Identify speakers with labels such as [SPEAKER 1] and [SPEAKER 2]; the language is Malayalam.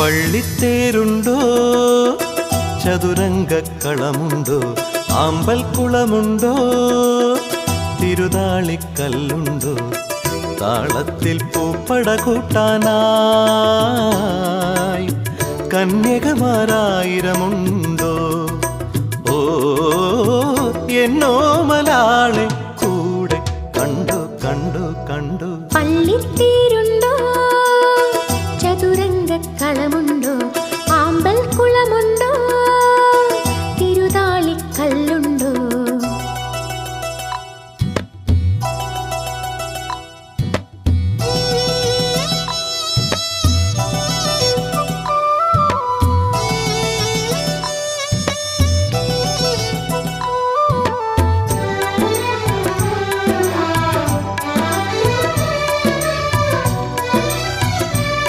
[SPEAKER 1] പള്ളിത്തേരുണ്ടോ? ചതുരംഗക്കളമുണ്ടോ? ആമ്പൽക്കുളമുണ്ടോ തിരുതാളിക്കല്ലുണ്ടോ? താളത്തിൽ പൂപ്പട കൂട്ടാനായി കന്യകമാരായിരമുണ്ടോ? ഓ എന്നോ മലാളെ കൂടെ കണ്ടു കണ്ടു കണ്ടു. പള്ളിത്തേരുണ്ടോ കളമുണ്ടോ? ആമ്പൽ കുളമുണ്ടോ തിരുതാളിക്കല്ലു